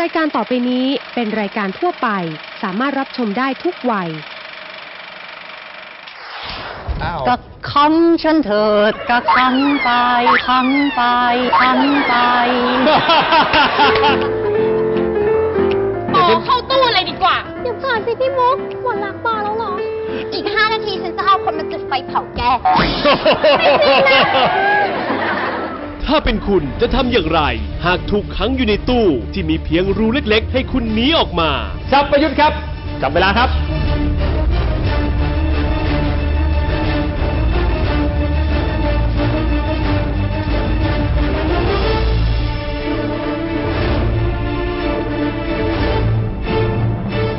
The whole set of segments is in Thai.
รายการต่อไปนี้เป็นรายการทั่วไป สามารถรับชมได้ทุกวัย อ้าวก็คันฉันเถิดก็คันไปคันไปคันไปโอ้เข้าตู้เลยดีกว่า เดี๋ยวก่อนสิพี่มุกหมดรักปอแล้วเหรอ อีกห้านาทีฉันจะเอาคนมาจุดไฟเผาแก ถ้าเป็นคุณจะทำอย่างไร หากถูกขังอยู่ในตู้ที่มีเพียงรูเล็กๆ ให้คุณหนีออกมาสับประยุทธ์ครับ จับเวลาครับ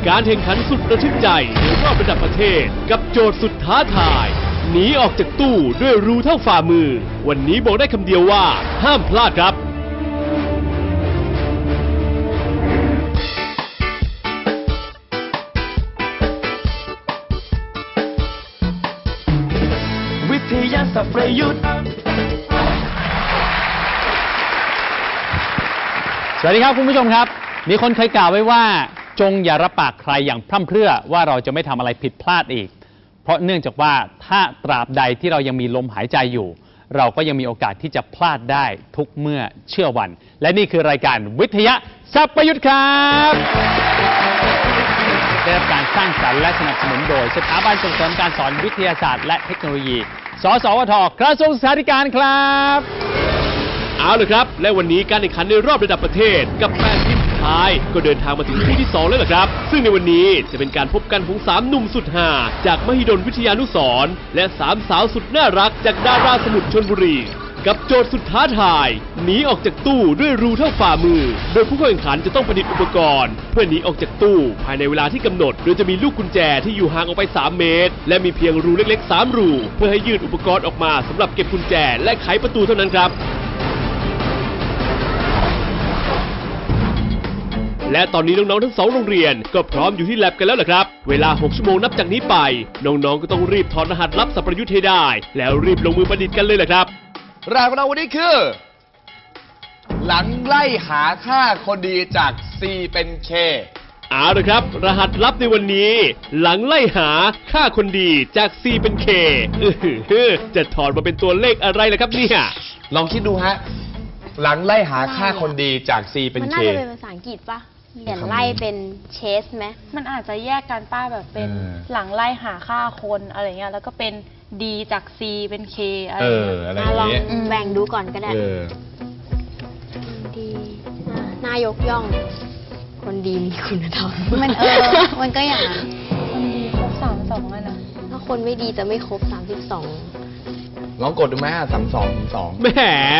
การแข่งขันสุดระทึกใจในรอบระดับประเทศ กับโจทย์สุดท้าทาย หนีออกจากตู้ด้วยรูเท่าฝ่ามือ วันนี้บอกได้คำเดียวว่า ห้ามพลาดครับวิทยาศาสตร์ประยุทธ์สวัสดีครับคุณผู้ชมครับ มีคนเคยกล่าวไว้ว่า จงอย่ารับปากใครอย่างพร่ำเพรื่อว่าเราจะไม่ทำอะไรผิดพลาดอีก เพราะเนื่องจากว่าถ้าตราบใดที่เรายังมีลมหายใจอยู่ เราก็ยังมีโอกาสที่จะพลาดได้ทุกเมื่อเชื่อวัน และนี่คือรายการวิทยาสัพยุทธ์ครับได้รับการสร้างสรรค์และสนับสนุนโดย สถาบันส่งเสริมการสอนวิทยาศาสตร์และเทคโนโลยี สสวทกระทรวงศึกษาธิการครับ เอาเลยครับ และวันนี้การแข่งขันในรอบระดับประเทศกับ ท้าย ก็เดินทางมาถึงคู่ที่ 2 แล้วล่ะครับ ซึ่งในวันนี้จะเป็นการพบกันของ 3 หนุ่มสุดหาจากมหิดลวิทยานุสรณ์และ 3 สาวสุดน่ารักจากดาราสมุทรชนบุรีกับโจทย์สุดท้าทายหนีออกจากตู้ด้วยรูเท่าฝ่ามือ โดยผู้เข้าแข่งขันจะต้องประดิษฐ์อุปกรณ์ เพื่อหนีออกจากตู้ ภายในเวลาที่กำหนด โดยจะมีลูกกุญแจที่อยู่ห่างออกไป 3 เมตร และมีเพียงรูเล็กๆ 3 รู เพื่อให้ยืดอุปกรณ์ออกมาสำหรับเก็บกุญแจและไขประตูเท่านั้นครับ และตอนนี้น้องๆทั้งสองโรงเรียน ก็พร้อมอยู่ที่แลบกันแล้วล่ะครับ เวลา 6 ชั่วโมงนับจากนี้ไป น้องๆก็ต้องรีบถอดรหัสลับสัพประยุทธ์ให้ได้ แล้วรีบลงมือประดิษฐ์กันเลยล่ะครับรายของเราวันนี้คือ หลังไล่หาค่าคนดีจาก C เป็น K เอาละครับ รหัสลับในวันนี้ หลังไล่หาค่าคนดีจาก C เป็น K อื้อหือจะถอดมาเป็นตัวเลขอะไรล่ะครับเนี่ยลองคิดดูฮะ หลังไล่หาค่าคนดีจาก C เป็นมัน K น่าจะเป็นภาษาอังกฤษปะ เขียนไล่เป็นเชสไหมมันอาจจะแยกกันป้าแบบเป็นเออหลังไล่หาค่าคนอะไรเงี้ยแล้วก็เป็น D จาก C เป็น K อะไรเออ เงี้ยอะไรออะย่างลองนี้แบ่งดูก่อนก็ได้ เออ ดีอะนายกย่อง คนดีมีคุณธรรมมันเออ มันก็อย่างนั้นมันดีครบสามสองเลยนะถ้าคนไม่ดีจะไม่ครบ 32ลองกดดูไหมสามสองสอง แหม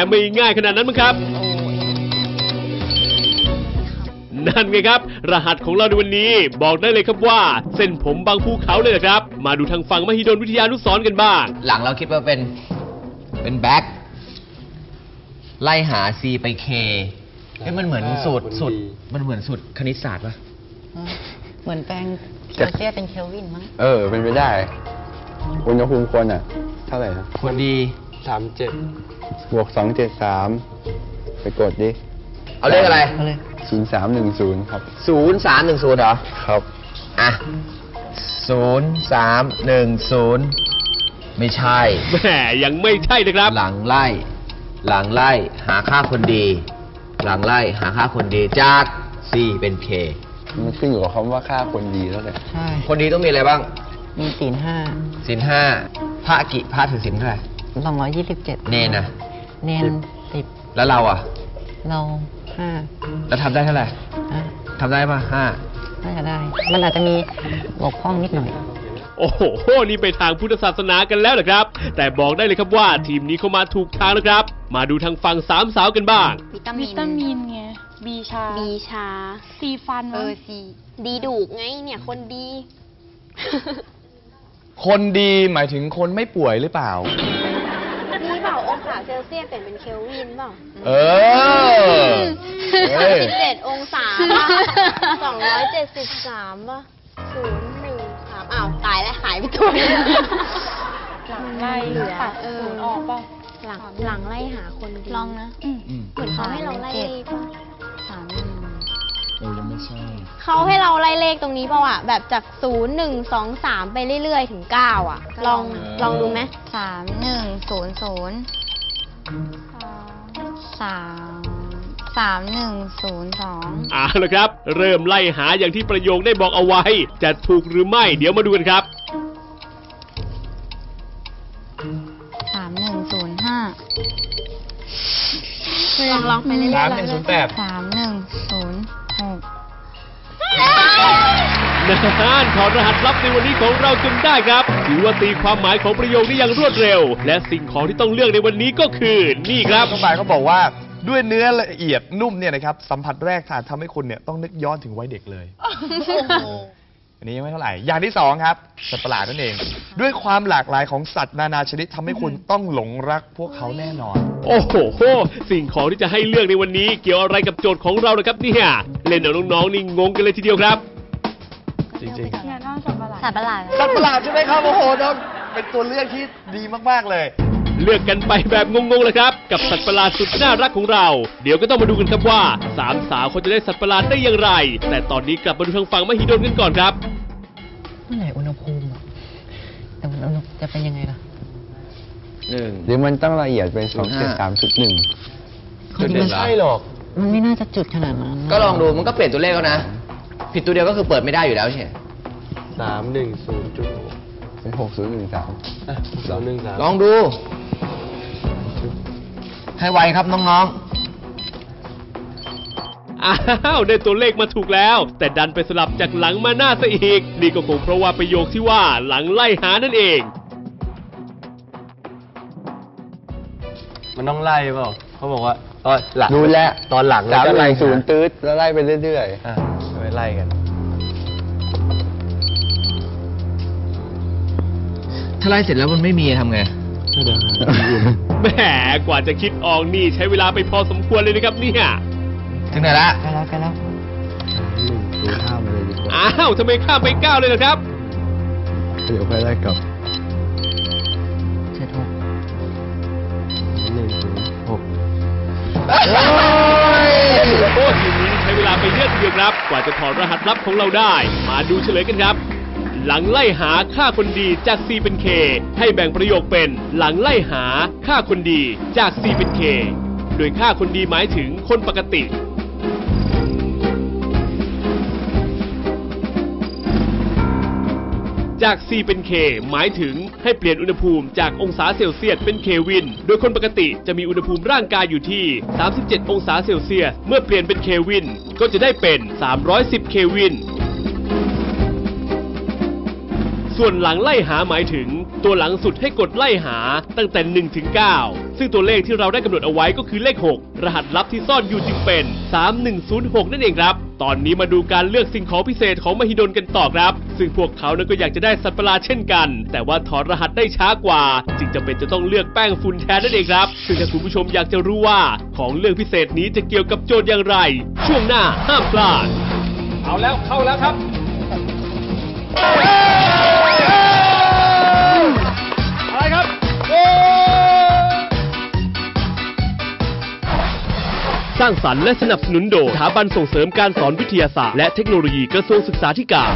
ไม่ง่ายขนาดนั้นมั้งครับ นั่นไงครับ รหัสของเราในวันนี้บอกได้เลยครับว่า เส้นผมบางภูเขาเลยนะครับ มาดูทางฝั่งมหิดลวิทยานุสรณ์กันบ้าง หลังเราคิดว่าเป็น เป็นแบ็คไล่หา C ไป K เอ้ยมันเหมือนสูตรสูตรมันเหมือนสูตรคณิตศาสตร์ปะเหมือนแปลงเคลเซียสเป็นเคลวินมั้ง เออ เป็นไปได้ อุณหภูมิคนอะ เท่าไหร่นะคนดีสามเจ็ดบวกสองเจ็ดสามไปกดดิ เอาเลขอะไรเอาเลยศูนย์สามหนึ่งศูนย์ครับศูนย์สามหนึ่งศูนย์เหรอ ครับ อะศูนย์สามหนึ่งศูนย์ไม่ใช่ แหมยังไม่ใช่นะครับ หลังไล่ หลังไล่ หาค่าคนดี หลังไล่ หาค่าคนดีจาก C เป็น K มันขึ้นอยู่กับคำว่าค่าคนดีแล้วแหละใช่ คนดีต้องมีอะไรบ้าง มีศีลห้าสินห้าพระกิพระถือสินเท่าไหร่สองร้อยยี่สิบเจ็ดเนนนะเนนสิบแล้วเราอะ เรา ห้าแล้วทำได้เท่าไหร่อะทำได้ป่ะห้า น่าจะได้ มันอาจจะมีบกพร่องนิดหน่อย โอ้โห นี่ไปทางพุทธศาสนากันแล้วเหรอครับ แต่บอกได้เลยครับว่าทีมนี้เข้ามาถูกทางแล้วครับ มาดูทางฝั่งสามสาวกันบ้าง วิตามิวินตามินไง B ชาบีชา C ฟันเอมั้งอสีดีดูกไงเนี่ยคนดี คนดีหมายถึงคนไม่ป่วยหรือเปล่า ซลเซียสเปลี่ยนเป็นเคลวินเปล่าเออเฮ้ย37องศาป่ะ273ป่ะ013อ้าวตายแล้วหายไปตัวหนึงหลังไล่เหลือตัดเออศูนย์ออกเปล่าหลังหลังไล่หาคนดีลองนะอืมอืมเหมือนเขาให้เราไล่ป่ะสามหนึ่งเขาให้เราไล่เลขตรงนี้เปล่าอะ แบบจากศูนย์หนึ่งสองสามไปเรื่อยๆ ถึงเก้าอะ ลองลองดูไหมสามหนึ่งศูนย์ศูนย์ สามสามหนึ่งศูนย์สองเอาละครับ เริ่มไล่หาอย่างที่ประโยคได้บอกเอาไว้ จะถูกหรือไม่เดี๋ยวมาดูกันครับ สามหนึ่งศูนย์ห้าลองลองไปเรื่อยๆสามหนึ่งศูนย์แปด สามหนึ่ง นานถอดรหัสลับในวันนี้ของเราจนได้ครับถือว่าตีความหมายของประโยคได้อย่างรวดเร็ว และสิ่งของที่ต้องเลือกในวันนี้ก็คือนี่ครับข้างบายเขาบอกว่าด้วยเนื้อละเอียดนุ่มเนี่ยนะครับสัมผัสแรกทานทำให้คุณเนี่ยต้องนึกย้อนถึงวัยเด็กเลยอันนี้ยังไม่เท่าไหร่อย่างที่สองครับสัตว์ประหลาดนั่นเอง ด้วยความหลากหลายของสัตว์นานาชนิดทำให้คุณต้องหลงรักพวกเขาแน่นอน โอ้โหสิ่งของที่จะให้เลือกในวันนี้ เกี่ยวอะไรกับโจทย์ของเรานะครับเนี่ยเล่นเอาน้องๆนี่งงกันเลยทีเดียวครับ จริงเนี่ยน้องสัตว์ประหลาด สัตว์ประหลาดๆสัตว์ประหลาดใช่ไหมครับโอ้โหน้องเป็นตัวเลือกที่ดีมากๆเลย เลือกกันไปแบบงงๆเลยครับ กับสัตว์ประหลาดสุดน่ารักของเรา เดี๋ยวก็ต้องมาดูกันครับว่าสามสาวเขาจะได้สัตว์ประหลาดได้อย่างไร แต่ตอนนี้กลับมาดูทางฝั่งมหิดลกันก่อนครับ เมื่อไหร่อุณหภูมิอะแต่มันอุณหจะเป็นยังไงล่ะหรือมันต้องละเอียดเป็นสองเจ็ดสามจุดหนึ่งเขาจะไม่ใช่หรอกมันไม่น่าจะจุดขนาดนั้นก็ลองดูมันก็เปลี่ยนตัวเลขแล้วนะ ผิดตัวเดียวก็คือเปิดไม่ได้อยู่แล้วใช่ไหมสามหนึ่งศูนย์จุดหกเป็นหกศูนย์หนึ่งสามสองหนึ่งสามลองดู ให้ไวครับน้องอ้าว ได้ตัวเลขมาถูกแล้ว แต่ดันไปสลับจากหลังมาหน้าซะอีก นี่ก็คงเพราะว่าประโยคที่ว่าหลังไล่หานั่นเอง มันต้องไล่เปล่าเขาบอกว่าตอนหลังรู้แล้วตอนหลังสามจะหไล่นึ่งศูศูนนย์ย์ตืดแล้วไล่ไปเรื่อยอะ ไปไล่กันๆถ้าไล่เสร็จแล้วมันไม่มีทำไงแหมกว่าจะคิดออกนี่ใช้เวลาไปพอสมควรเลยนะครับเนี่ย ถึงไหนละ ใกล้แล้วใกล้แล้วหนึ่งศูนย์ห้ามาเลยดีกว่าอ้าวทำไมข้ามไปเก้าเลยล่ะครับ เดี๋ยวค่อยไล่กลับ ลาไปเยอะทีเดียวครับกว่าจะถอดรหัสลับของเราได้ มาดูเฉลยกันครับ หลังไล่หาค่าคนดีจาก C เป็น K ให้แบ่งประโยคเป็น หลังไล่หาค่าคนดีจาก C เป็น K โดยค่าคนดีหมายถึงคนปกติ จาก C เป็น K หมายถึงให้เปลี่ยนอุณหภูมิจากองศาเซลเซียสเป็นเควิน โดยคนปกติจะมีอุณหภูมิร่างกายอยู่ที่ 37 องศาเซลเซียส เมื่อเปลี่ยนเป็นเควิน ก็จะได้เป็น 310 เควิน ส่วนหลังไล่หาหมายถึง ตัวหลังสุดให้กดไล่หาตั้งแต่ 1 ถึง 9 ซึ่งตัวเลขที่เราได้กำหนดเอาไว้ก็คือเลข 6 รหัสลับที่ซ่อนอยู่จึงเป็น 3106 นั่นเองครับ ตอนนี้มาดูการเลือกสิ่งของพิเศษของมหิดลกันต่อครับ ซึ่งพวกเขานั้นก็อยากจะได้สัตว์ประหลาดเช่นกัน แต่ว่าถอดรหัสได้ช้ากว่า จึงจำเป็นจะต้องเลือกแป้งฝุ่นแทนนั่นเองครับ ซึ่งถ้าคุณผู้ชมอยากจะรู้ว่าของเลือกพิเศษนี้จะเกี่ยวกับโจทย์อย่างไร ช่วงหน้าห้ามพลาด เอาแล้วเข้าแล้วครับ สร้างสรรค์และสนับสนุนโดยสถาบันส่งเสริมการสอนวิทยาศาสตร์และเทคโนโลยีกระทรวงศึกษาธิการ